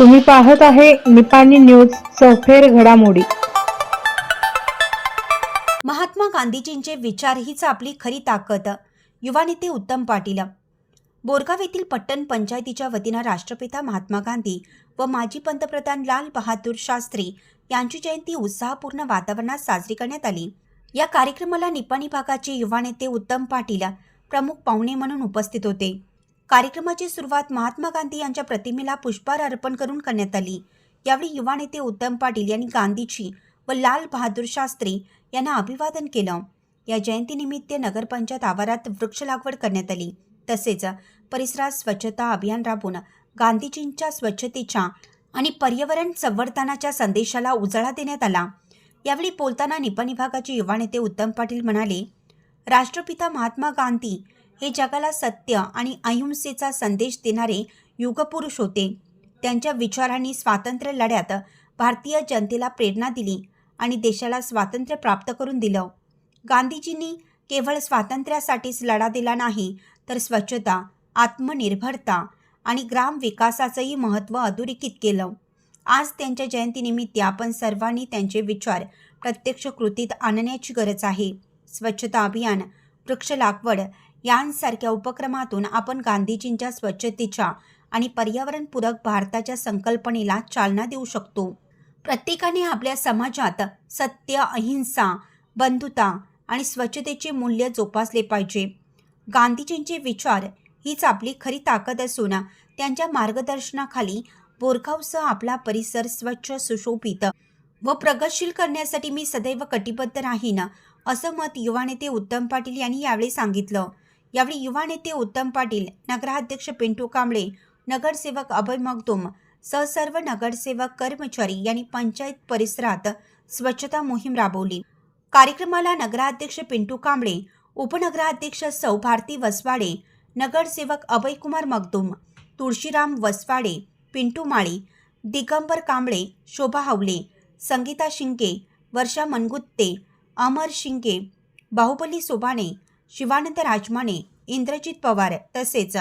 तुम्ही पाहत आहे निपाणी न्यूज सफेर घडामोडी. महात्मा गांधीजींचे विचार हीच आपली खरी ताकद युवा नेते उत्तम पाटील. बोरगाव येथील पट्टण पंचायतीच्या वतीनं राष्ट्रपिता महात्मा गांधी व माजी पंतप्रधान लाल बहादूर शास्त्री यांची जयंती उत्साहपूर्ण वातावरणात साजरी करण्यात आली. या कार्यक्रमाला निपाणी भागाचे युवा नेते उत्तम पाटील प्रमुख पाहुणे म्हणून उपस्थित होते. कार्यक्रमाची सुरुवात महात्मा गांधी यांच्या प्रतिमेला पुष्पहार अर्पण करून करण्यात आली. यावेळी युवा नेते उत्तम पाटील यांनी गांधीजी व लाल बहादूर शास्त्री यांना अभिवादन केलं. या जयंतीनिमित्त नगरपंचायत आवारात वृक्ष लागवड करण्यात आली. तसेच परिसरात स्वच्छता अभियान राबवून गांधीजींच्या स्वच्छतेच्या आणि पर्यावरण संवर्धनाच्या संदेशाला उजाळा देण्यात आला. यावेळी बोलताना निपाणी भागाचे युवा नेते उत्तम पाटील म्हणाले राष्ट्रपिता महात्मा गांधी हे जगाला सत्य आणि अहिंसेचा संदेश देणारे युगपुरुष होते. त्यांच्या विचारांनी स्वातंत्र्य लढ्यात भारतीय जनतेला प्रेरणा दिली आणि देशाला स्वातंत्र्य प्राप्त करून दिलं. गांधीजींनी केवळ स्वातंत्र्यासाठीच लढा दिला नाही तर स्वच्छता आत्मनिर्भरता आणि ग्राम विकासाचंही महत्त्व अधोरेखित केलं. आज त्यांच्या जयंतीनिमित्त आपण सर्वांनी त्यांचे विचार प्रत्यक्ष कृतीत आणण्याची गरज आहे. स्वच्छता अभियान वृक्ष लागवड यांसारख्या उपक्रमातून आपण गांधीजींच्या स्वच्छतेच्या आणि पर्यावरणपूरक भारताच्या संकल्पनेला चालना देऊ शकतो. प्रत्येकाने आपल्या समाजात सत्य अहिंसा बंधुता आणि स्वच्छतेचे मूल्य जोपासले पाहिजे. गांधीजींचे विचार हीच आपली खरी ताकद असून त्यांच्या मार्गदर्शनाखाली बोरखावसह आपला परिसर स्वच्छ सुशोभित व प्रगतशील करण्यासाठी मी सदैव कटिबद्ध राहीन असं मत युवा नेते उत्तम पाटील यांनी यावेळी सांगितलं. यावेळी युवा नेते उत्तम पाटील नगराध्यक्ष पिंटू कांबळे नगरसेवक अभय मगदुम सह सर्व नगरसेवक कर्मचारी यांनी पंचायत परिसरात स्वच्छता मोहीम राबवली. कार्यक्रमाला नगराध्यक्ष पिंटू कांबळे उपनगराध्यक्ष सौ भारती वसवाडे नगरसेवक अभयकुमार मगदुम तुळशीराम वसवाडे पिंटू माळी दिगंबर कांबळे शोभा हावले संगीता शिंके वर्षा मनगुत्ते अमर शिंके बाहुबली सोबाणे शिवानंद राजमाने इंद्रजित पवार तसेच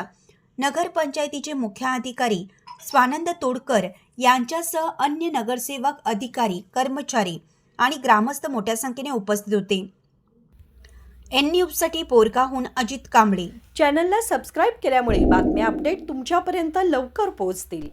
नगरपंचायतीचे मुख्य अधिकारी स्वानंद तोडकर यांच्यासह अन्य नगरसेवक अधिकारी कर्मचारी आणि ग्रामस्थ मोठ्या संख्येने उपस्थित होते. एन न्यूजसाठी पोरगाहून अजित कांबळे. चॅनलला सबस्क्राईब केल्यामुळे बातम्या अपडेट तुमच्यापर्यंत लवकर पोहोचतील.